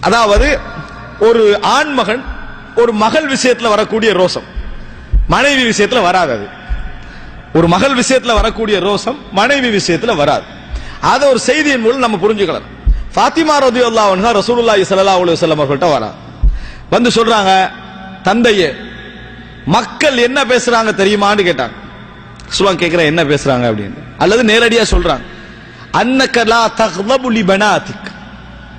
அதாவது ஒரு ஆண் மகன் ஒரு மகள் விஷயத்துல வரக்கூடிய ரோசம் மனைவி விஷயத்துல வராது அது. ஒரு மகள் விஷயத்துல வரக்கூடிய ரோசம் மனைவி விஷயத்துல வராது. அதை ஒரு செய்தியின் மூலம் நம்ம புரிஞ்சுக்கலாம். ஃபாத்திமா ரதி அன்ஹா ரசூலுல்லாஹி ஸல்லல்லாஹு அலி வல்லம் அவர்கள்ட்ட வரா. வந்து சொல்றாங்க தந்தையே மக்கள் என்ன பேசுறாங்க தெரியுமான்னு கேட்டாங்க. சொல்லுவாங்க கேட்கிறேன் என்ன பேசுறாங்க? அப்படின்னு. அல்லது நேரடியா சொல்றாங்க அன்னக்கலா லா பனாத்திக்.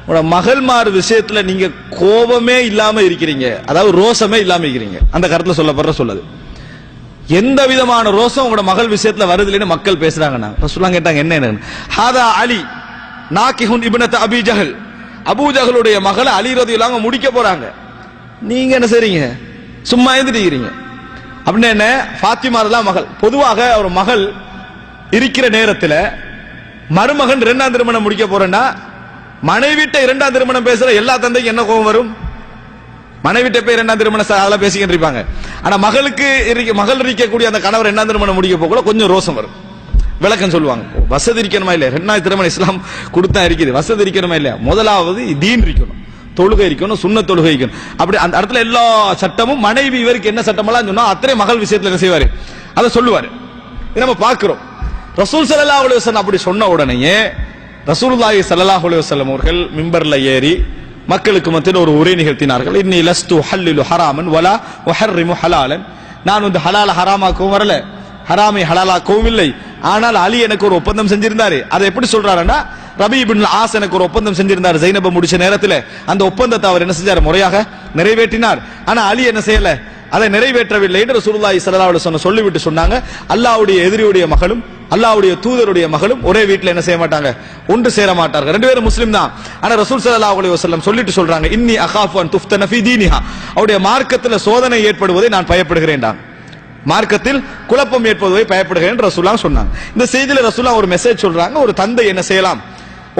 உங்களோட மகள்மார் விஷயத்துல நீங்க கோபமே இல்லாம இருக்கிறீங்க. அதாவது ரோசமே இல்லாம இருக்கிறீங்க. அந்த கருத்துல சொல்லப்படுற சொல்லுது. எந்த விதமான ரோசம் உங்களோட மகள் விஷயத்துல வருதுலன்னு மக்கள் பேசுறாங்க ரசூலுல்லாஹ் கேட்டாங்க என்ன ஹாதா அலி நாக்கிஹுன் இபினத் அபி ஜஹல். அபூஜகலுடைய மகளை அலி ரதியுல்லாஹ் முடிக்க போறாங்க. நீங்க என்ன செய்றீங்க? சும்மா எழுந்திருக்கிறீங்க அப்படின்னு என்ன? ஃபாத்திமா தான் மகள். பொதுவாக ஒரு மகள் இருக்கிற நேரத்தில் மருமகன் இரண்டாம் திருமணம் முடிக்க போறேன்னா மனைவிட்ட இரண்டாம் திருமணம் பேசுற எல்லா தந்தைக்கும் என்ன கோபம் வரும்? மனைவிட்ட போய் இரண்டாம் திருமணம் அதெல்லாம் பேசிக்கிட்டு இருப்பாங்க. ஆனா மகளுக்கு இருக்க- மகள் இருக்கக்கூடிய அந்த கணவர் இரண்டாம் திருமணம் முடிக்க போகல கொஞ்சம் ரோசம் வரும். விளக்கம் சொல்லுவாங்க. வசதி இருக்கணுமா இல்லையா? ரெண்டாவது திருமணம் இஸ்லாம் கொடுத்தா இருக்குது. வசதி இருக்கணுமா இல்லையா? முதலாவது தீன் இருக்கணும். தொழுகை இருக்கணும் சுண்ண தொழுகை இருக்கணும். அப்படி அந்த இடத்துல எல்லா சட்டமும் மனைவி இவருக்கு என்ன சட்டமெல்லாம் சொன்னா அத்தனை மகள் விஷயத்துல என்ன செய்வாரு? அதை சொல்லுவாரு. நம்ம பார்க்கிறோம். ரசூல் ஸல்லல்லாஹு அலைஹி அப்படி சொன்ன உடனேயே ரசூலுல்லாஹி ஸல்லல்லாஹு அலைஹி வஸல்லம் அவர்கள் மிம்பர்ல ஏறி மக்களுக்கு மத்தியில் ஒரு உரை நிகழ்த்தினார்கள். இன்னி லஸ்து ஹல்லிலு ஹராமன் வலா உஹர்ரிமு ஹலாலன். நான் வந்து ஹலால ஹராமாக்கவும் வரல. ஹராமை ஹலாலாக்கவும் இல்லை. ஆனால் அலி எனக்கு ஒரு ஒப்பந்தம் செஞ்சிருந்தாரு. அதை எப்படி சொல்றாருன்னா ரபி பின் ஆஸ் எனக்கு ஒரு ஒப்பந்தம் செஞ்சிருந்தார் ஜெயினப முடிச்ச நேரத்தில். அந்த ஒப்பந்தத்தை அவர் என்ன செஞ்சார்? முறையாக நிறைவேற்றினார். ஆனா அலி என்ன செய்யல? அதை நிறைவேற்றவில்லை என்று ரசூலுல்லாஹி ஸல்லல்லாஹு சொன்ன சொல்லிவிட்டு சொன்னாங்க. அல்லாவுடைய எதிரியுடைய மகளும் அல்லாவுடைய தூதருடைய மகளும் ஒரே வீட்டில் என்ன செய்ய மாட்டாங்க? ஒன்று சேர மாட்டார்கள். ரெண்டு பேரும் முஸ்லீம் தான். ஆனா ரசூல் சல்லா அலி வசல்லம் சொல்லிட்டு சொல்றாங்க இன்னி அகாஃபான் அன் துஃப்தன ஃபீ தீனிஹா. அவருடைய மார்க்கத்தில் சோதனை ஏற்படுவதை நான் பயப்படுகிறேன் மார்க்கத்தில் குழப்பம் ஏற்படுவதை பயப்படுகிறேன் ரசூலா சொன்னாங்க. இந்த செய்தியில ரசூலா ஒரு மெசேஜ் சொல்றாங்க ஒரு தந்தை என்ன செய்யலாம்?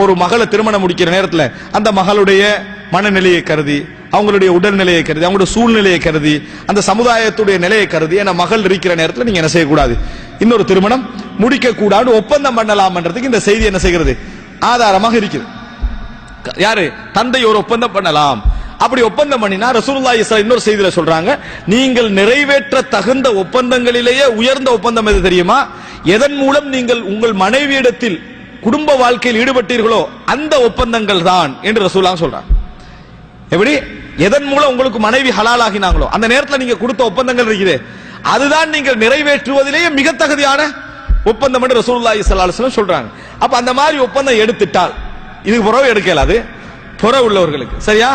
ஒரு மகளை திருமணம் முடிக்கிற நேரத்தில் அந்த மகளுடைய மனநிலையை கருதி அவங்களுடைய உடல்நிலையை கருதி அவங்களுடைய சூழ்நிலையை கருதி அந்த சமுதாயத்துடைய நிலையை கருதி என மகள் இருக்கிற நேரத்தில் நீங்க என்ன செய்யக்கூடாது? இன்னொரு திருமணம் முடிக்க கூடாது ஒப்பந்தம் பண்ணலாம்ன்றதுக்கு இந்த செய்தி என்ன செய்கிறது? ஆதாரமாக இருக்குது. யாரு? தந்தை ஒரு ஒப்பந்தம் பண்ணலாம். அப்படி ஒப்பந்தம் பண்ணினா ரசூலுல்லா ஸல்லல்லாஹு இன்னொரு செய்தியில சொல்றாங்க நீங்கள் நிறைவேற்ற தகுந்த ஒப்பந்தங்களிலேயே உயர்ந்த ஒப்பந்தம் எது தெரியுமா? எதன் மூலம் நீங்கள் உங்கள் மனைவியிடத்தில் குடும்ப வாழ்க்கையில் ஈடுபட்டீர்களோ அந்த ஒப்பந்தங்கள் தான் என்று ரசூலா சொல்றாங்க. எப்படி? எதன் மூலம் உங்களுக்கு மனைவி ஹலாலாகினாங்களோ அந்த நேரத்தில் நீங்க கொடுத்த ஒப்பந்தங்கள் இருக்குது. அதுதான் நீங்கள் நிறைவேற்றுவதிலேயே மிக தகுதியான ஒப்பந்தம் என்று ரசூலுல்லாஹி ஸல்லல்லாஹு சொல்றாங்க. அப்ப அந்த மாதிரி ஒப்பந்தம் எடுத்துட்டால் இதுக்கு புறவு எடுக்கல அது புற உள்ளவர்களுக்கு. சரியா?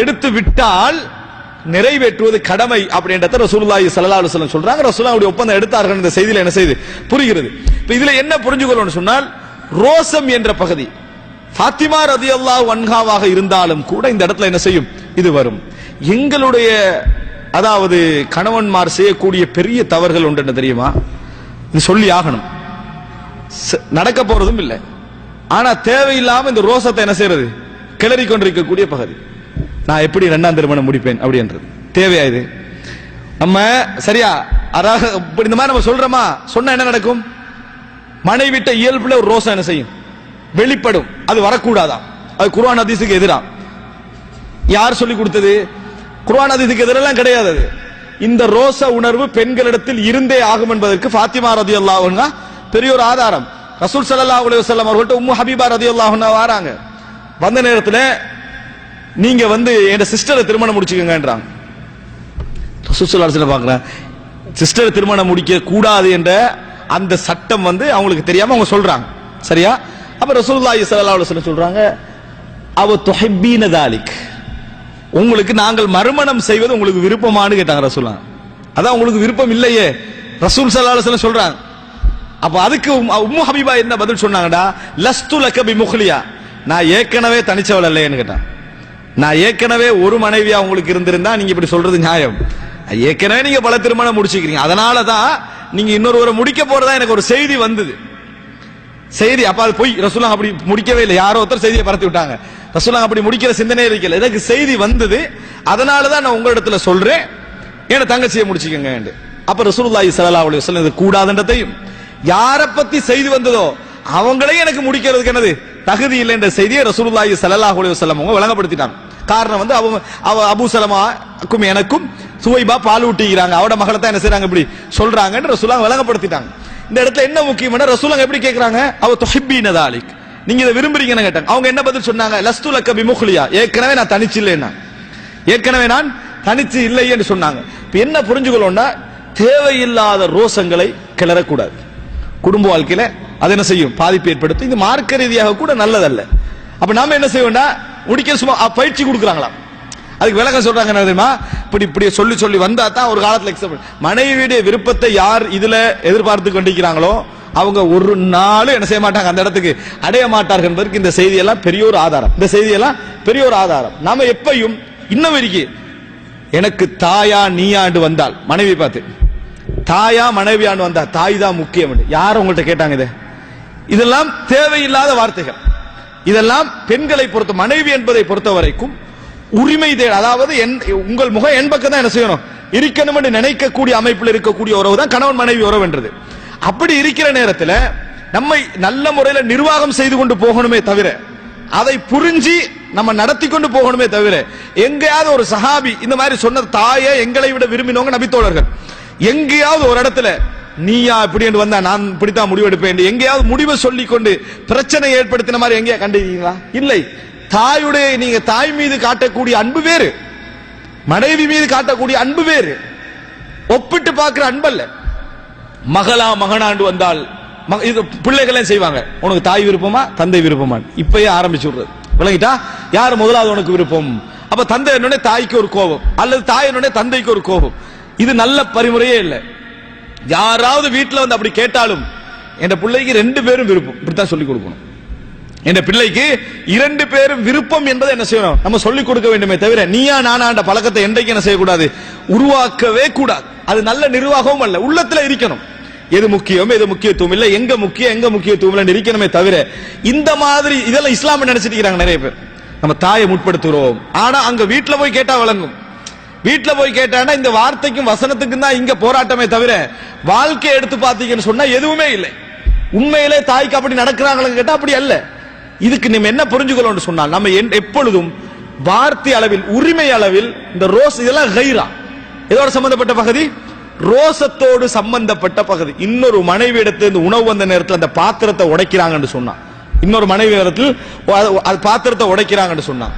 எடுத்து விட்டால் நிறைவேற்றுவது கடமை அப்படின்றத ரசூலுல்லாஹி ஸல்லல்லாஹு அலைஹி வஸல்லம் சொல்றாங்க. ரசூலுல்லாஹி ஒப்பந்தம் எடுத்தார்கள். இந்த செய்தியில என்ன செய்து? புரிகிறது. இப்போ இதுல என்ன புரிஞ்சுக்கணும்னு சொன்னால் ரோசம் என்ற பகுதி. ஃபாத்திமா அல்லா ஒன்காவாக இருந்தாலும் கூட இந்த இடத்துல என்ன செய்யும்? இது வரும். எங்களுடைய அதாவது கணவன்மார் செய்யக்கூடிய பெரிய தவறுகள் உண்டு என்ன தெரியுமா? இது சொல்லி ஆகணும். நடக்க போறதும் இல்லை. ஆனா தேவையில்லாம இந்த ரோசத்தை என்ன செய்யறது? கிளறி கொண்டிருக்கக்கூடிய பகுதி. நான் எப்படி ரெண்டாம் திருமணம் முடிப்பேன் அப்படின்றது. தேவையா இது? நம்ம சரியா? அதாவது இப்படி இந்த மாதிரி நம்ம சொல்றோமா? சொன்னா என்ன நடக்கும்? மனைவிட்ட இயல்புல ஒரு ரோசம் என்ன செய்யும்? வெளிப்படும். அது வரக்கூடாதா? அது குர்ஆன் ஹதீஸுக்கு எதிராக யார் சொல்லி கொடுத்தது? குர்ஆன் ஹதீஸுக்கு எதிரெல்லாம் கிடையாது அது. இந்த ரோச உணர்வு பெண்களிடத்தில் இருந்தே ஆகும் என்பதற்கு ஃபாத்திமா ரதியல்லாஹு அன்ஹா பெரிய ஒரு ஆதாரம். ரசூல் சல்லா அலைஹி வஸல்லம் அவர்கள்ட்ட உம்மு ஹபீபா ரதியல்லாஹு அன்ஹா வராங்க. வந்த நேரத்தில் நீங்க வந்து என் சிஸ்டரை திருமணம் முடிச்சுக்கங்கன்றாங்க. ரசூல் பார்க்கலாம் சிஸ்டரை திருமணம் முடிக்க கூடாது என்ற அந்த சட்டம் வந்து அவங்களுக்கு தெரியாம அவங்க சொல்றாங்க. சரியா? அப்ப ரசூலுல்லாஹி ஸல்லல்லாஹு அலைஹி வஸல்லம் சொல்றாங்க அவ துஹிப்பீன தாலிக். உங்களுக்கு நாங்கள் மறுமணம் செய்வது உங்களுக்கு விருப்பமானு கேட்டாங்க ரசூலா அதான் உங்களுக்கு விருப்பம் இல்லையே. ரசூல் ஸல்லல்லாஹு அலைஹி வஸல்லம் சொல்றாங்க. அப்ப அதுக்கு உம்- உம்மு ஹபீபா என்ன பதில் சொன்னாங்கடா? லஸ்து லக்க பி முஹ்லியா நான் ஏற்கனவே தனிச்சவள் இல்லையேன்னு கேட்டான். நான் ஏற்கனவே ஒரு மனைவியா உங்களுக்கு இருந்திருந்தா நீங்க இப்படி சொல்றது நியாயம். ஏற்கனவே நீங்க பல திருமணம் முடிச்சுக்கிறீங்க. அதனால தான் நீங்க இன்னொருவரை முடிக்க போறதா எனக்கு ஒரு செய்தி வந்தது. செய்தி அப்ப அது போய். ரசூலா அப்படி முடிக்கவே இல்லை. யாரோ ஒருத்தர் செய்தியை பரத்தி விட்டாங்க. ரசூலா அப்படி முடிக்கிற சிந்தனை இருக்கல எனக்கு செய்தி வந்தது. அதனாலதான் நான் உங்களிடத்துல சொல்றேன். ஏன்னா தங்கச்சியை முடிச்சுக்கங்க அப்ப ரசூலுல்லாஹி ஸல்லல்லாஹு அலைஹி வஸல்லம் இது கூடாதுன்றதையும் யாரை பத்தி செய்தி வந்ததோ அவங்களே எனக்கு முடிக்கிறதுக்கு என்னது? தகுதி இல்லை என்ற செய்தியை ரசூலுல்லாஹி ஸல்லல்லாஹு அலைஹி வஸல்லம் அவங்க வழங்கப்படுத்திட்டாங்க காரணம் வந்து அவ அவ அபு சலமாக்கும் எனக்கும் சுவைபா பால் ஊட்டிக்கிறாங்க அவட மகளை தான் என்ன செய்றாங்க இப்படி சொல்றாங்கன்னு ரசூலா வழங்கப்படுத்திட்டாங்க இந்த இடத்துல என்ன முக்கியமான ரசூலாங்க எப்படி கேக்குறாங்க? அவ தொஹிப்பீன தாலிக். நீங்க இதை விரும்புறீங்கன்னு கேட்டாங்க? அவங்க என்ன பதில் சொன்னாங்க? லஸ்து லக்க பிமுഖ்லியா ஏற்கனவே நான் தனிச்சு இல்லைன்னா ஏற்கனவே நான் தனிச்சு இல்லையேன்னு சொன்னாங்க. இப்போ என்ன புரிஞ்சுக்கணும்னா தேவையில்லாத ரோசங்களை கிளறக்கூடாது. குடும்ப வாழ்க்கையில அது என்ன செய்யும்? பாதிப்பு ஏற்படுத்தும். இது மார்க்க ரீதியாக கூட நல்லதல்ல. அப்ப நாம என்ன செய்வோம்னா உடிக்க சும்மா அ, பயிற்சி கொடுக்குறாங்களாம். அதுக்கு விளக்கம் சொல்றாங்க என்ன தெரியுமா? இப்படி இப்படி சொல்லி சொல்லி வந்தா தான் ஒரு காலத்தில் accept மனைவியுடைய விருப்பத்தை யார் இதுல எதிர்பார்த்து கொண்டிருக்கிறாங்களோ அவங்க ஒரு நாளும் என்ன செய்ய மாட்டாங்க அந்த இடத்துக்கு. அடைய மாட்டார்கள் என்பதற்கு இந்த செய்தியெல்லாம் பெரிய ஒரு ஆதாரம். இந்த செய்தியெல்லாம் பெரிய ஒரு ஆதாரம். நாம எப்பையும் இன்னும் இருக்கு எனக்கு தாயா நீயாண்டு வந்தால் மனைவி பார்த்து. தாயா மனைவியாண்டு வந்தா தாய் தான் முக்கியம் யார் உங்கள்கிட்ட கேட்டாங்க இது? இதெல்லாம் தேவையில்லாத வார்த்தைகள். இதெல்லாம் பெண்களை பொறுத்த மனைவி என்பதை பொறுத்த வரைக்கும் உரிமை தேட. அதாவது என்- உங்கள் முகம் என் பக்கம் தான் என்ன செய்யணும்? இருக்கணும் என்று நினைக்கக்கூடிய அமைப்பில் இருக்கக்கூடிய உறவு தான் கணவன் மனைவி உறவு என்றது. அப்படி இருக்கிற நேரத்தில் நம்மை நல்ல முறையில் நிர்வாகம் செய்து கொண்டு போகணுமே தவிர அதை புரிஞ்சு நம்ம நடத்தி கொண்டு போகணுமே தவிர எங்கேயாவது ஒரு சஹாபி இந்த மாதிரி சொன்ன தாயை எங்களை விட விரும்பினவங்க நபித்தோழர்கள். எங்கேயாவது ஒரு இடத்துல நீயா இப்படி என்று வந்தா நான் இப்படித்தான் முடிவெடுப்பேன் எங்கேயாவது முடிவை சொல்லி கொண்டு பிரச்சனை ஏற்படுத்தின மாதிரி எங்கேயா கண்டிருக்கீங்களா? இல்லை. தாயுடைய நீங்க தாய் மீது காட்டக்கூடிய அன்பு வேறு. மனைவி மீது காட்டக்கூடிய அன்பு வேறு. ஒப்பிட்டு பார்க்கிற அன்பல்ல. மகளா மகனாண்டு வந்தால் மக- இது பிள்ளைகளே செய்வாங்க? உனக்கு தாய் விருப்பமா தந்தை விருப்பமா? இப்பயே ஆரம்பிச்சு விடுறது விளங்கிட்டா? யார் முதலாவது உனக்கு விருப்பம்? அப்ப தந்தை என்னோட தாய்க்கு ஒரு கோபம். அல்லது தாய் என்னோட தந்தைக்கு ஒரு கோபம். இது நல்ல பரிமுறையே இல்லை. யாராவது வீட்டில் வந்து அப்படி கேட்டாலும் என் பிள்ளைக்கு ரெண்டு பேரும் விருப்பம். இப்படித்தான் சொல்லி கொடுக்கணும். என் பிள்ளைக்கு இரண்டு பேரும் விருப்பம் என்பதை என்ன செய்யணும்? நம்ம சொல்லிக் கொடுக்க வேண்டுமே தவிர நீயா நானாண்ட பழக்கத்தை என்றைக்கு என்ன செய்யக்கூடாது? உருவாக்கவே கூடாது. அது நல்ல நிர்வாகமும் அல்ல உள்ளத்துல இருக்கணும். எது முக்கியம் எது முக்கியத்துவம் இல்லை எங்க முக்கியம் எங்க முக்கியத்துவம் இல்லை இருக்கணுமே தவிர இந்த மாதிரி இதெல்லாம் இஸ்லாம் நினைச்சிட்டு இருக்கிறாங்க நிறைய பேர். நம்ம தாயை முற்படுத்துகிறோம் ஆனா அங்க வீட்டுல போய் கேட்டா வழங்கும் வீட்டுல போய் கேட்டானா இந்த வார்த்தைக்கும் வசனத்துக்கும் தான் இங்க போராட்டமே தவிர வாழ்க்கையை எடுத்து பார்த்தீங்கன்னு சொன்னா எதுவுமே இல்லை. உண்மையிலே தாய்க்கு அப்படி நடக்கிறாங்களு கேட்டா அப்படி அல்ல. இதுக்கு நம்ம என்ன புரிஞ்சுக்கணும்னு சொன்னால் நம்ம எப்பொழுதும் வார்த்தை அளவில் உரிமை அளவில் இந்த ரோஸ் இதெல்லாம் கைரா இதோட சம்பந்தப்பட்ட பகுதி? ரோசத்தோடு சம்பந்தப்பட்ட பகுதி. இன்னொரு மனைவி இடத்துல உணவு வந்த நேரத்தில் அந்த பாத்திரத்தை உடைக்கிறாங்கன்னு சொன்னா இன்னொரு மனைவி இடத்தில் அது- அது பாத்திரத்தை உடைக்கிறாங்கன்னு சொன்னா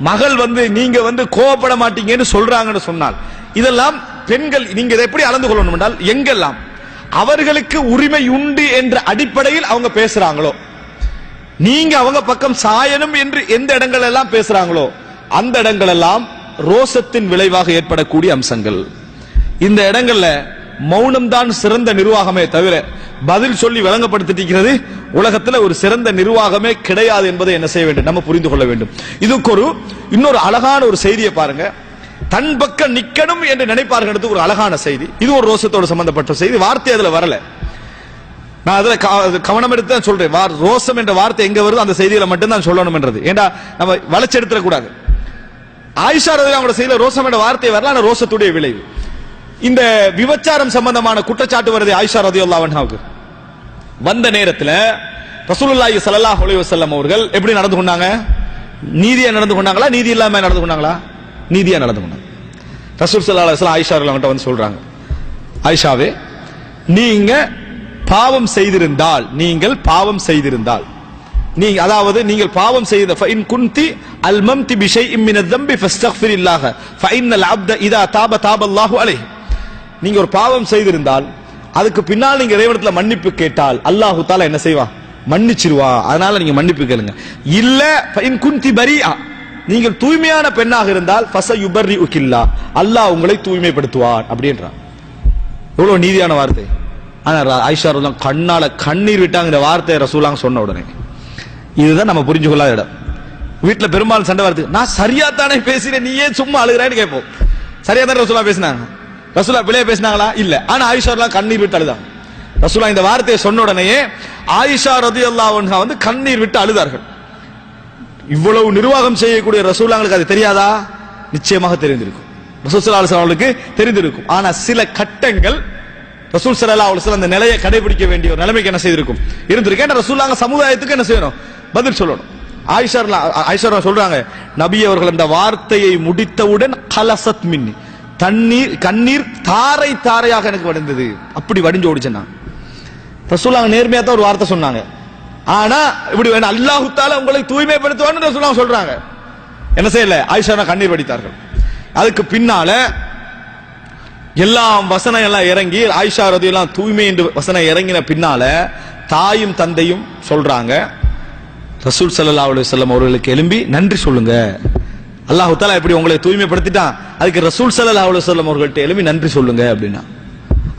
மகள் வந்து நீங்க வந்து கோவப்பட மாட்டீங்கன்னு சொல்றாங்கன்னு சொன்னால் இதெல்லாம் பெண்கள் நீங்க இதை எப்படி அளந்து கொள்ளணும் என்றால் எங்கெல்லாம் அவர்களுக்கு உரிமை உண்டு என்ற அடிப்படையில் அவங்க பேசுறாங்களோ நீங்க அவங்க பக்கம் சாயணும் என்று எந்த இடங்கள் எல்லாம் பேசுறாங்களோ அந்த இடங்கள் எல்லாம் ரோசத்தின் விளைவாக ஏற்படக்கூடிய அம்சங்கள். இந்த இடங்கள்ல மௌனம் தான் சிறந்த நிர்வாகமே தவிர பதில் சொல்லி விளங்கப்படுத்திட்டிருக்கிறது. உலகத்துல ஒரு சிறந்த நிர்வாகமே கிடையாது என்பதை என்ன செய்ய வேண்டும்? நம்ம புரிந்து கொள்ள வேண்டும். இதுக்கு ஒரு இன்னொரு அழகான ஒரு செய்தியை பாருங்க. தன் பக்கம் நிக்கணும் என்று நினைப்பார்கள் ஒரு அழகான செய்தி. இது ஒரு ரோசத்தோடு சம்பந்தப்பட்ட செய்தி. வார்த்தை அதுல வரல. நான் அதில் கவனம் எடுத்து தான் சொல்றேன். வார் ரோசம் என்ற வார்த்தை எங்க வருதோ அந்த செய்தியில மட்டும் தான் சொல்லணும் ஏண்டா நம்ம வளர்ச்சி கூடாது. ஆயிஷா ரதி அவங்களோட செய்தியில ரோசம் என்ற வார்த்தை வரல ஆனால் ரோசத்துடைய விளைவு. இந்த விபச்சாரம் சம்பந்தமான குற்றச்சாட்டு வருது ஆயிஷா ரதி அல்லாவுக்கு வந்த நேரத்தில் ரசூலுல்லாஹி சல்லாஹ் அலி வசல்லம் அவர்கள் எப்படி நடந்து கொண்டாங்க? நீதியா நடந்து கொண்டாங்களா? நீதி இல்லாம நடந்து கொண்டாங்களா? நீதியா நடந்து கொண்டாங்க. ரசூல் சல்லா அலைஹி வஸல்லம் ஆயிஷா அவங்கள்ட்ட வந்து சொல்றாங்க. ஆயிஷாவே நீங்க பாவம் செய்திருந்தால் நீங்கள் பாவம் செய்திருந்தால். நீ அதாவது நீங்கள் பாவம் செய்த ஃபைன் குந்தி அல்மம்தி பிஷை இம்மின தம்பி ஃபஸ்தக்ஃபிரில்லாஹ ஃபைன்னல் அப்த இதா தாப தாப அல்லாஹு அலை நீங்க ஒரு பாவம் செய்திருந்தால் அதுக்கு பின்னால் நீங்க இறைவனத்தில் மன்னிப்பு கேட்டால் அல்லாஹு தாலா என்ன செய்வா? மன்னிச்சிருவா. அதனால நீங்க மன்னிப்பு கேளுங்க. இல்ல ஃபைன் குந்தி பரியா நீங்கள் தூய்மையான பெண்ணாக இருந்தால் ஃபச யுபர்ரி உக்கில்லா அல்லாஹ் உங்களை தூய்மைப்படுத்துவார் அப்படின்றான். எவ்வளவு நீதியான வார்த்தை. ஆனால் ஆயிஷா ரலியல்லாஹு கண்ணால் கண்ணீர் விட்டாங்கிற வார்த்தையை ரசூலாங்க சொன்ன உடனே. இதுதான் நம்ம புரிஞ்சு கொள்ளாத இடம். வீட்டில் பெரும்பாலும் சண்டை வருது. நான் சரியா தானே பேசுறேன் நீயே சும்மா அழுகிறேன்னு கேட்போம். சரியா தானே ரசூலா பேசினாங்க? ரசூலா பிள்ளைய பேசினாங்களா? இல்ல. ஆனா ஆயிஷா கண்ணீர் விட்டு அழுதாங்க. ரசூலா இந்த வார்த்தையை சொன்ன உடனேயே ஆயிஷா ரதியல்லாஹு அல்லா வந்து கண்ணீர் விட்டு அழுதார்கள். இவ்வளவு நிர்வாகம் செய்யக்கூடிய ரசூலாங்களுக்கு அது தெரியாதா? நிச்சயமாக தெரிந்திருக்கும். ரசூல் அவர்களுக்கு தெரிந்திருக்கும். ஆனா சில கட்டங்கள் ரசூல் ஸல்லல்லாஹு அலைஹி அந்த நிலையை கடைபிடிக்க வேண்டிய ஒரு நிலைமைக்கு என்ன செய்திருக்கும்? இருந்திருக்கேன் ரசூல்லாங்க சமுதாயத்துக்கு என்ன செய்யணும்? பதில் சொல்லணும். ஆயிஷா ஆயிஷர் சொல்றாங்க நபி அவர்கள் அந்த வார்த்தையை முடித்தவுடன் கலசத் மின்னி. தண்ணீர் கண்ணீர் தாரை தாரையாக எனக்கு வடிந்தது. அப்படி வடிஞ்சு ஓடிச்சேன் நான். ரசூலாங்க நேர்மையா தான் ஒரு வார்த்தை சொன்னாங்க. ஆனா இப்படி வேணும் அல்லாஹுத்தால உங்களை தூய்மைப்படுத்துவான்னு ரசூலாங்க சொல்றாங்க. என்ன செய்யல? ஆயிஷா கண்ணீர் வடித்தார்கள். அதுக்கு பின்னால எல்லாம் வசனம் எல்லாம் இறங்கி ஆயிஷா ரதி எல்லாம் தூய்மை என்று வசனம் இறங்கின பின்னால தாயும் தந்தையும் சொல்றாங்க. ரசூல் சல்லா அலைஹி வஸல்லம் அவர்களுக்கு எலும்பி நன்றி சொல்லுங்க. அல்லாஹ் தஆலா எப்படி உங்களை தூய்மைப்படுத்திட்டான். அதுக்கு ரசூல் சல்லா அலைஹி வஸல்லம் அவர்கள்ட்ட எலும்பி நன்றி சொல்லுங்க அப்படின்னா.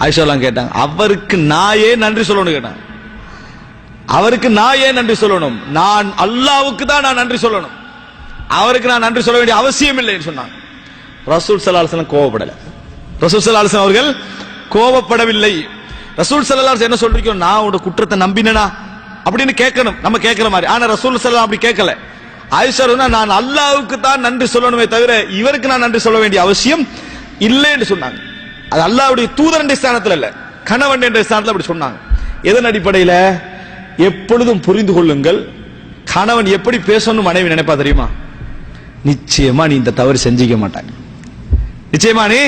ஆயிஷாலாம் கேட்டாங்க அவருக்கு நான் ஏன் நன்றி சொல்லணும்னு கேட்டாங்க. அவருக்கு நான் ஏன் நன்றி சொல்லணும். நான் அல்லாவுக்கு தான் நான் நன்றி சொல்லணும். அவருக்கு நான் நன்றி சொல்ல வேண்டிய அவசியம் இல்லைன்னு சொன்னாங்க. ரசூல் ஸல்லல்லாஹு கோவப்படலை. ரசூல் சல்லாஹ் அவர்கள் கோபப்படவில்லை. ரசூல் ஸல்லல்லாஹு என்ன சொல்றீங்க? நான் உங்க குற்றத்தை நம்பினனா? அப்படின்னு கேட்கணும். நம்ம கேட்கிற மாதிரி. ஆனா ரசூல் சல்லா அப்படி கேட்கல. ஆயிஷா நான் அல்லாவுக்கு தான் நன்றி சொல்லணுமே தவிர இவருக்கு நான் நன்றி சொல்ல வேண்டிய அவசியம் இல்லைன்னு சொன்னாங்க. அது அல்லாவுடைய தூதரண்ட ஸ்தானத்தில் இல்லை இல்ல. கணவன் என்ற ஸ்தானத்தில் அப்படி சொன்னாங்க. எதன் அடிப்படையில்? எப்பொழுதும் புரிந்து கொள்ளுங்கள். கணவன் எப்படி பேசணும் மனைவி நினைப்பா தெரியுமா? நிச்சயமா நீ இந்த தவறு செஞ்சிக்க மாட்டாங்க. நிச்சயமா நீ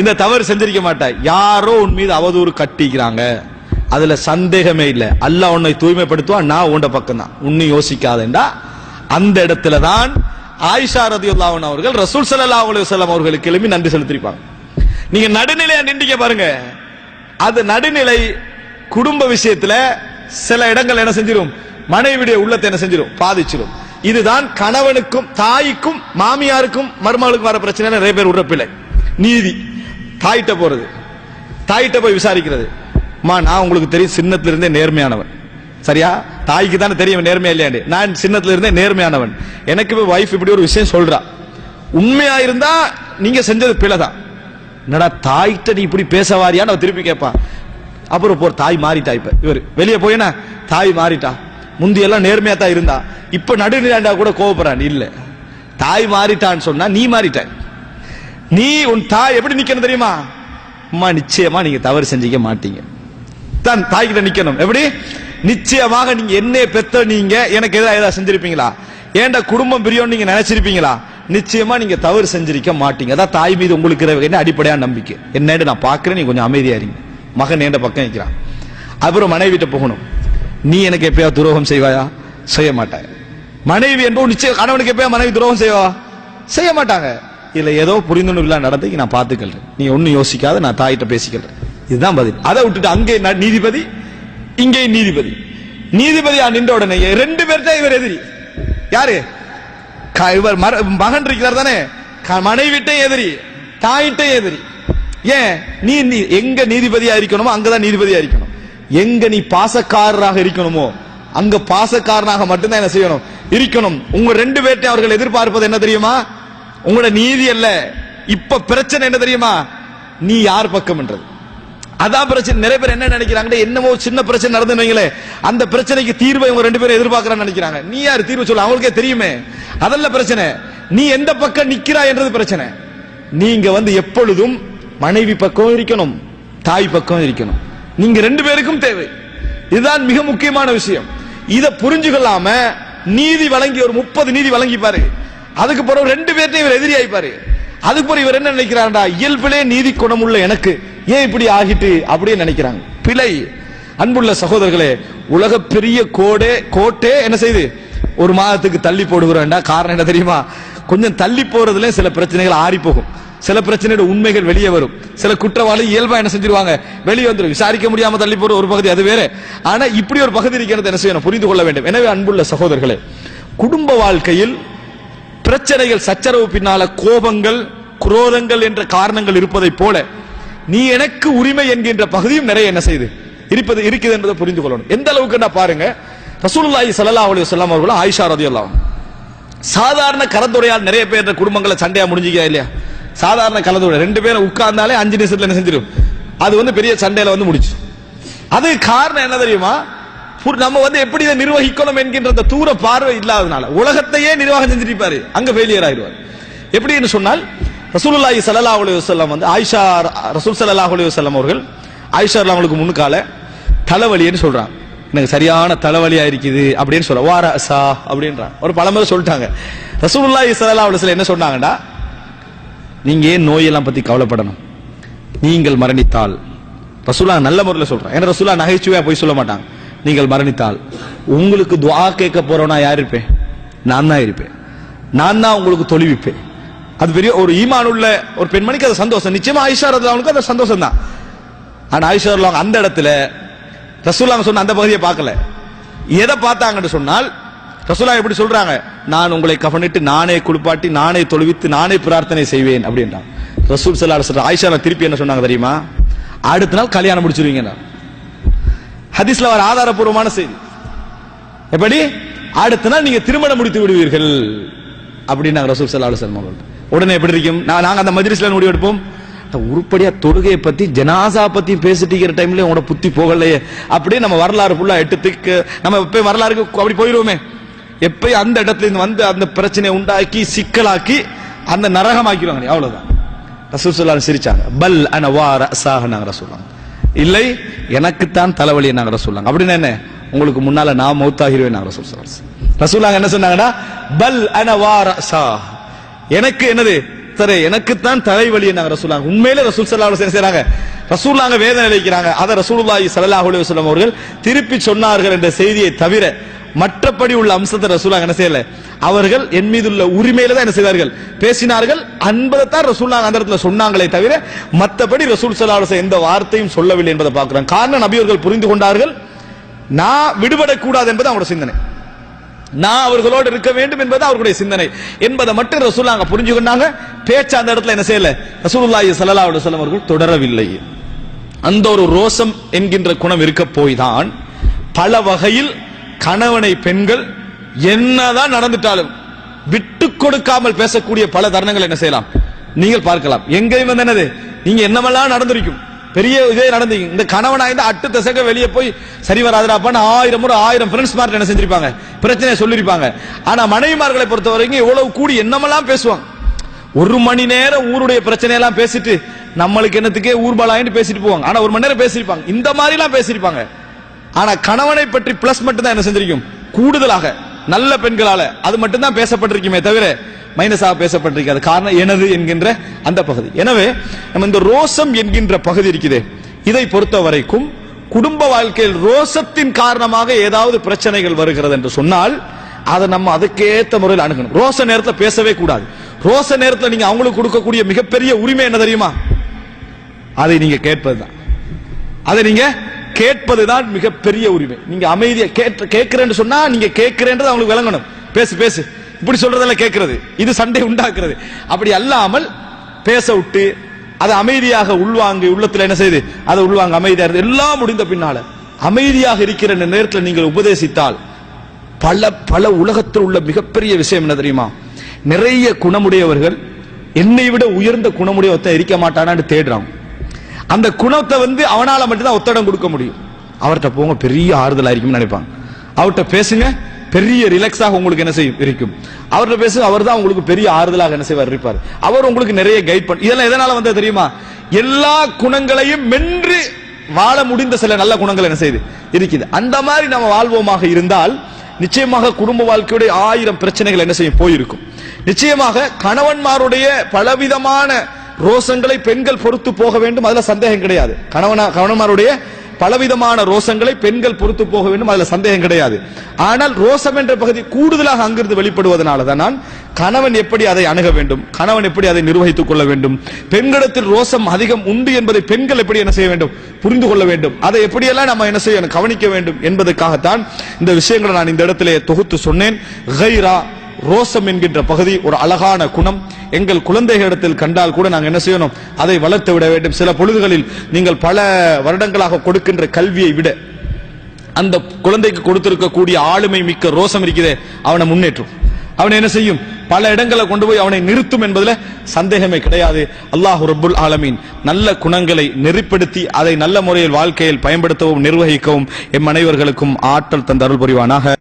இந்த தவறு செஞ்சிருக்க மாட்டாய். யாரோ உன் மீது அவதூறு கட்டிக்கிறாங்க. அதுல சந்தேகமே இல்லை. அல்லாஹ் உன்னை தூய்மைப்படுத்துவான் நான் உண்ட பக்கம் தான் உன்னை யோசிக்காதேண்டா. அந்த இடத்துல தான் ஆயிஷா ரதியுல்லாஹு அவர்கள் ரசூல் சல்லா அலுவலம் அவர்களுக்கு எழுப்பி நன்றி செலுத்திருப்பாங்க நீங்க நடுநிலையா நின்றீங்க பாருங்க. அது நடுநிலை குடும்ப விஷயத்துல சில இடங்கள் என்ன செஞ்சிடும் மனைவியுடைய உள்ளத்தை என்ன செஞ்சிடும் பாதிச்சிடும் இதுதான் கணவனுக்கும் தாய்க்கும் மாமியாருக்கும் மருமகளுக்கும் வர பிரச்சனை நிறைய பேர் விடுற நீதி. தாயிட்ட போறது. தாயிட்ட போய் விசாரிக்கிறது. அம்மா நான் உங்களுக்கு தெரியும் சின்னத்துல இருந்தே நேர்மையானவன். சரியா? தாய்க்கு தானே தெரியும் நேர்மையா இல்லையாண்டு நான் சின்னத்துல இருந்தே நேர்மையானவன். எனக்கு இப்போ ஒய்ஃப் இப்படி ஒரு விஷயம் சொல்றா. உண்மையா இருந்தா நீங்க செஞ்சது பிழைதான். என்னடா தாய்கிட்ட நீ இப்படி பேச வாரியான்னு திருப்பி கேட்பான். அப்புறம் போற தாய் மாறிட்டா இப்ப. இவர் வெளியே போயினா தாய் மாறிட்டா. முந்தியெல்லாம் நேர்மையா தான் இருந்தா. இப்ப நடுநிலாண்டா கூட கோவப்படுறான். இல்ல. தாய் மாறிட்டான்னு சொன்னா நீ மாறிட்ட. நீ உன் தாய் எப்படி நிக்கணும் தெரியுமா? அம்மா நிச்சயமா நீங்க தவறு செஞ்சிக்க மாட்டீங்க. தான் தாய்கிட்ட நிக்கணும். எப்படி? நிச்சயமாக நீங்க என்ன பெத்த நீங்க எனக்கு எதாவது ஏதாவது செஞ்சிருப்பீங்களா? ஏன்டா குடும்பம் பிரியோன்னு நீங்க நினைச்சிருப்பீங்களா? நிச்சயமா நீங்க தவறு செஞ்சிருக்க மாட்டீங்க. அதான் தாய் மீது உங்களுக்கு என்ன அடிப்படையான நம்பிக்கை. என்னன்னு நான் பாக்குறேன் நீ கொஞ்சம் அமைதியா இருங்க. மகன் ஏண்ட பக்கம் நிற்கிறான் அப்புறம் மனைவிட்ட போகணும். நீ எனக்கு எப்பயா துரோகம் செய்வாயா? செய்ய மாட்டாய் மனைவி என்பது நிச்சயம் கணவனுக்கு எப்பயா மனைவி துரோகம் செய்வா செய்ய மாட்டாங்க. இல்லை ஏதோ புரிந்துணர்வு இல்ல நடந்து நான் பார்த்துக்கிறேன் நீ ஒன்னும் யோசிக்காத நான் தாயிட்ட பேசிக்கிறேன் இதுதான் பதில். அதை விட்டுட்டு அங்கே நீதிபதி இங்கே நீதிபதி. நீதிபதியா நின்ற உடனே ரெண்டு பேர்ட்ட இவர் எதிரி. யாரு? க- இவர் மகன் இருக்கிறார் தானே? க- மனைவிட்டே எதிரி தாயிட்டே எதிரி. ஏன்? நீ நீ எங்க நீதிபதியா இருக்கணுமோ அங்கதான் நீதிபதியா இருக்கணும். எங்க நீ பாசக்காரராக இருக்கணுமோ அங்க பாசக்காரனாக மட்டும்தான் என்ன செய்யணும்? இருக்கணும். உங்க ரெண்டு பேர்ட்டையும் அவர்கள் எதிர்பார்ப்பது என்ன தெரியுமா? உங்களோட நீதி அல்ல. இப்ப பிரச்சனை என்ன தெரியுமா? நீ யார் பக்கம்ன்றது அதான் பிரச்சனை. நிறைய பேர் என்ன நினைக்கிறாங்க? என்னமோ சின்ன பிரச்சனை நடந்துவிங்களே அந்த பிரச்சனைக்கு தீர்வை இவங்க ரெண்டு பேரும் எதிர்பார்க்கறான்னு நினைக்கிறாங்க. நீ யார்? தீர்வு சொல்ல. அவங்களுக்கே தெரியுமே. அதல்ல பிரச்சனை. நீ எந்த பக்கம் நிக்கிறாய் என்றது பிரச்சனை. நீங்க வந்து எப்பொழுதும் மனைவி பக்கம் இருக்கணும். தாய் பக்கம் இருக்கணும். நீங்க ரெண்டு பேருக்கும் தேவை. இதுதான் மிக முக்கியமான விஷயம். இதை புரிஞ்சுக்கொள்ளாம நீதி வழங்கி ஒரு முப்பது நீதி வழங்கி பாரு. அதுக்கு பிறகு ரெண்டு பேர்த்தையும் இவர் எதிரி ஆயிப்பாரு அதுக்கு பிறகு இவர் என்ன நினைக்கிறாரா இயல்பிலே நீதி குணமுள்ள எனக்கு. ஏன் இப்படி ஆகிட்டு? அப்படின்னு நினைக்கிறாங்க. பிழை. அன்புள்ள சகோதரர்களே உலக பெரிய கோடே கோட்டே என்ன செய்யுது ஒரு மாதத்துக்கு தள்ளி போடுகிறோம்டா. காரணம் என்ன தெரியுமா? கொஞ்சம் தள்ளி போறதுல சில பிரச்சனைகள் ஆறி போகும். சில பிரச்சனையோட உண்மைகள் வெளியே வரும். சில குற்றவாளி இயல்பா என்ன செஞ்சிருவாங்க? வெளியே வந்துடும் விசாரிக்க முடியாம தள்ளி போற ஒரு பகுதி அது வேற. ஆனா இப்படி ஒரு பகுதி இருக்கிறது என்ன செய்யணும்? புரிந்து கொள்ள வேண்டும். எனவே அன்புள்ள சகோதரர்களே குடும்ப வாழ்க்கையில் பிரச்சனைகள் சச்சரவு பின்னால கோபங்கள் குரோதங்கள் என்ற காரணங்கள் இருப்பதைப் போல நீ எனக்கு உரிமை என்கின்ற பகுதியும் நிறைய என்ன செய்து? இருப்பது இருக்குது என்பதை புரிந்து கொள்ளணும். எந்த அளவுக்கு என்ன பாருங்க ரசூலுல்லாஹி ஸல்லல்லாஹு அலைஹி வஸல்லம் அவர்கள் ஆயிஷா ரலியல்லாஹு சாதாரண கலந்துரையால் நிறைய பேர் குடும்பங்களை சண்டையா முடிஞ்சிக்கா இல்லையா? சாதாரண கலந்துரை ரெண்டு பேரும் உட்கார்ந்தாலே அஞ்சு நிமிஷத்துல என்ன செஞ்சிடும் அது வந்து பெரிய சண்டையில வந்து முடிச்சு அது காரணம் என்ன தெரியுமா? நம்ம வந்து எப்படி இதை நிர்வகிக்கணும் என்கின்ற அந்த தூர பார்வை இல்லாதனால உலகத்தையே நிர்வாகம் செஞ்சிருப்பாரு அங்க ஃபெயிலியர் ஆயிடுவார். எப்படின்னு சொன்னால் ரசூலுல்லாஹி சல்லா அலி வஸல்லம் வந்து ஆயிஷா ரசூல் சல்லா அலி வஸல்லம் அவர்கள் ஆயிஷா அவங்களுக்கு முன்னுக்கால தலைவலின்னு சொல்றாங்க. எனக்கு சரியான தலைவலியா இருக்குது அப்படின்னு சொல்ல வார சா அப்படின்றான் ஒரு பழமுறை சொல்லிட்டாங்க. ரசூலுல்லாஹி சல்லா அலைஹி என்ன சொன்னாங்கடா நீங்க ஏன் நோயெல்லாம் பத்தி கவலைப்படணும்? நீங்கள் மரணித்தால். ரசூலா நல்ல முறையில் சொல்றேன். ஏன்னா ரசூலா நகைச்சுவையா போய் சொல்ல மாட்டாங்க. நீங்கள் மரணித்தால். உங்களுக்கு துவா கேட்க போறவனா யார் இருப்பேன்? நான் தான் இருப்பேன். நான் தான் உங்களுக்கு தொழுவிப்பேன் அது பெரிய ஒரு ஈமான் உள்ள ஒரு பெண்மணிக்கு அது சந்தோஷம். நிச்சயமா ஆயிஷா அவனுக்கு அது சந்தோஷம் தான். ஆனா ஆயிஷா அந்த இடத்துல ரசூல்லாங்க சொன்ன அந்த பகுதியை பார்க்கல. எதை பார்த்தாங்கன்னு சொன்னால் ரசூலா எப்படி சொல்றாங்க? நான் உங்களை கவனிட்டு நானே குளிப்பாட்டி நானே தொழுவித்து நானே பிரார்த்தனை செய்வேன் அப்படின்றான். ரசூல் ஸல்லல்லாஹு ஆயிஷா திருப்பி என்ன சொன்னாங்க தெரியுமா? அடுத்த நாள் கல்யாணம் முடிச்சிருவீங்க ஹதீஸ்ல வர ஆதாரபூர்வமான செய்தி. எப்படி? அடுத்த நாள் நீங்க திருமணம் முடித்து விடுவீர்கள். அப்படின்னு ரசூல் சல்லா அலுவலம் அவர்கள். உடனே எப்படி இருக்கும்? நான் நாங்க அந்த மஜ்லிஸ்ல முடிவு எடுப்போம். உருப்படியா தொழுகையை பத்தி ஜனாசா பத்தி பேசிட்டு இருக்கிற டைம்ல உங்களோட புத்தி போகலையே. அப்படியே நம்ம வரலாறு ஃபுல்லா எட்டுத்துக்கு நம்ம எப்ப வரலாறுக்கு அப்படி போயிருவோமே. எப்பயும் அந்த இடத்துல இருந்து வந்து அந்த பிரச்சனையை உண்டாக்கி சிக்கலாக்கி அந்த நரகமாக்கிடுவாங்க. அவ்வளவுதான். ரசூல் ஸல்லல்லாஹு சிரிச்சாங்க. பல் அன வார ரஸாஹ நாங்க ரசூலுல்லாஹ் இல்லை எனக்குத்தான் தலைவலி நாங்க ரசூல்லாங்க அப்படின்னு என்ன? உங்களுக்கு முன்னால நான் மௌத்தாகிருவேன் நாங்க ரசூல் ஸல்லல்லாஹு அலைஹி என்ன சொன்னாங்கன்னா பல் அன வா எனக்கு என்னது? சரி எனக்குத்தான் தலைவலி நாங்க ரசூல்லாங்க உண்மையிலே ரசூல் சல்லா அவர் வஸல்லம் என்ன செய்றாங்க? ரசூலுல்லாஹ் வேதனை அளிக்கிறாங்க. அதை ரசூலுல்லாஹி சல்லாஹ் அலுவலம் அவர்கள் திருப்பி சொன்னார்கள் என்ற செய்தியை தவிர மற்றபடி உள்ள அம்சத்தை ரசூலாங்க என்ன செய்யல? அவர்கள் என் மீது உள்ள உரிமையில தான் என்ன செய்தார்கள்? பேசினார்கள் அன்பதைத்தான் ரசூலாங்க அந்த இடத்துல சொன்னாங்களே தவிர மற்றபடி ரசூல் சலாஹ் எந்த வார்த்தையும் சொல்லவில்லை என்பதை பார்க்கிறோம். காரணம் நபியவர்கள் புரிந்து கொண்டார்கள். நான் விடுபடக்கூடாது என்பது அவங்களோட சிந்தனை. நான் அவர்களோடு இருக்க வேண்டும் என்பது அவர்களுடைய சிந்தனை என்பதை மட்டும் ரசூல் புரிஞ்சு கொண்டாங்க. பேச்சு அந்த இடத்துல என்ன செய்யல? ரசூலுல்லாஹி ஸல்லல்லாஹு அலைஹி வஸல்லம் அவர்கள் தொடரவில்லை. அந்த ஒரு ரோசம் என்கின்ற குணம் இருக்க போய்தான். பல வகையில் கணவனை பெண்கள் என்னதான் நடந்துட்டாலும் விட்டு கொடுக்காமல் பேசக்கூடிய பல தருணங்கள் என்ன செய்யலாம்? நீங்கள் பார்க்கலாம். எங்கேயும் வந்து என்னது? நீங்க என்னமெல்லாம் நடந்திருக்கும்? பெரிய இதே நடந்தீங்க இந்த கணவனா இருந்தா அட்டு தசக வெளியே போய் சரி வராதுடாப்பான்னு ஆயிரம் முறை ஆயிரம் ஃப்ரெண்ட்ஸ் மார்க் என்ன செஞ்சிருப்பாங்க? பிரச்சனையை சொல்லியிருப்பாங்க ஆனா மனைவிமார்களை பொறுத்த வரைக்கும் இவ்வளவு கூடி என்னமெல்லாம் பேசுவாங்க ஒரு மணி நேரம் ஊருடைய பிரச்சனையெல்லாம் பேசிட்டு நம்மளுக்கு என்னத்துக்கே ஊர்பலாயின்னு பேசிட்டு போவாங்க. ஆனா ஒரு மணி நேரம் பேசியிருப்பாங்க. இந்த மாதிரி எல்லாம் பேசியிருப்பாங்க. ஆனா கணவனை பற்றி பிளஸ் மட்டும் தான் என்ன செஞ்சிருக்கும்? கூடுதலாக நல்ல பெண்களால அது மட்டும் தான் பேசப்பட்டிருக்குமே தவிர மைனஸாக பேசப்பட்டிருக்காது. காரணம் எனது என்கின்ற அந்த பகுதி. எனவே நம்ம இந்த ரோசம் என்கின்ற பகுதி இருக்குதே. இதை பொறுத்த வரைக்கும் குடும்ப வாழ்க்கையில் ரோசத்தின் காரணமாக ஏதாவது பிரச்சனைகள் வருகிறது என்று சொன்னால் அதை நம்ம அதுக்கேத்த முறையில் அணுகணும். ரோச நேரத்தில் பேசவே கூடாது. ரோச நேரத்தில் நீங்க அவங்களுக்கு கொடுக்கக்கூடிய மிகப்பெரிய உரிமை என்ன தெரியுமா? அதை நீங்க கேட்பதுதான். அதை நீங்க கேட்பதுதான் மிகப்பெரிய உரிமை. நீங்க அமைதியை கேட்கிறேன்னு சொன்னா நீங்க கேட்கிறேன்றது அவங்களுக்கு விளங்கணும். பேசு பேசு. இப்படி சொல்றதெல்லாம் கேட்கறது. இது சண்டை உண்டாக்குறது. அப்படி அல்லாமல் பேச விட்டு அதை அமைதியாக உள்வாங்கி உள்ளத்துல என்ன செய்யுது அதை உள்வாங்க அமைதியா இருந்து. எல்லாம் முடிந்த பின்னால அமைதியாக இருக்கிற இந்த நேரத்தில் நீங்கள் உபதேசித்தால் பல பல உலகத்தில் உள்ள மிகப்பெரிய விஷயம் என்ன தெரியுமா? நிறைய குணமுடையவர்கள் என்னை விட உயர்ந்த குணமுடையவத்தை இருக்க மாட்டானான்னு தேடுறான் அந்த குணத்தை வந்து அவனால மட்டும்தான் ஒத்தடம் கொடுக்க முடியும். அவர்கிட்ட போங்க பெரிய ஆறுதல் இருக்கும்னு நினைப்பாங்க. அவர்கிட்ட பேசுங்க பெரிய ரிலாக்ஸாக உங்களுக்கு என்ன செய்யும்? இருக்கும். அவர்கிட்ட பேசுங்க அவர் தான் உங்களுக்கு பெரிய ஆறுதலாக என்ன செய்வார் இருப்பார். அவர் உங்களுக்கு நிறைய கைட் பண்ண இதெல்லாம் எதனால வந்தது தெரியுமா? எல்லா குணங்களையும் மென்று வாழ முடிந்த சில நல்ல குணங்கள் என்ன செய்யுது? இருக்குது. அந்த மாதிரி நம்ம வாழ்வோமாக இருந்தால் நிச்சயமாக குடும்ப வாழ்க்கையுடைய ஆயிரம் பிரச்சனைகள் என்ன செய்யும்? போயிருக்கும். நிச்சயமாக கணவன்மாருடைய பலவிதமான ரோசங்களை பெண்கள் பொறுத்து போக வேண்டும் அதுல சந்தேகம் கிடையாது. கணவனா கணவன்மாருடைய பலவிதமான ரோசங்களை பெண்கள் பொறுத்து போக வேண்டும் அதுல சந்தேகம் கிடையாது. ஆனால் ரோசம் என்ற பகுதி கூடுதலாக அங்கிருந்து வெளிப்படுவதனால தான் நான் கணவன் எப்படி அதை அணுக வேண்டும் கணவன் எப்படி அதை நிர்வகித்துக் கொள்ள வேண்டும் பெண்களிடத்தில் ரோசம் அதிகம் உண்டு என்பதை பெண்கள் எப்படி என்ன செய்ய வேண்டும் புரிந்து கொள்ள வேண்டும். அதை எப்படியெல்லாம் நம்ம என்ன செய்ய கவனிக்க வேண்டும் என்பதற்காகத்தான் இந்த விஷயங்களை நான் இந்த இடத்திலே தொகுத்து சொன்னேன். கைரா ரோசம் என்கின்ற பகுதி ஒரு அழகான குணம். எங்கள் குழந்தைகளிடத்தில் கண்டால் கூட நாங்கள் என்ன செய்யணும்? அதை வளர்த்து விட வேண்டும். சில பொழுதுகளில் நீங்கள் பல வருடங்களாக கொடுக்கின்ற கல்வியை விட அந்த குழந்தைக்கு கொடுத்திருக்கக்கூடிய ஆளுமை மிக்க ரோசம் இருக்குதே அவனை முன்னேற்றும். அவனை என்ன செய்யும்? பல இடங்களை கொண்டு போய் அவனை நிறுத்தும் என்பதில் சந்தேகமே கிடையாது. அல்லாஹ் ரபுல் ஆலமீன் நல்ல குணங்களை நெறிப்படுத்தி அதை நல்ல முறையில் வாழ்க்கையில் பயன்படுத்தவும் நிர்வகிக்கவும் எம் அனைவர்களுக்கும் ஆற்றல் தந்த அருள் புரிவானாக.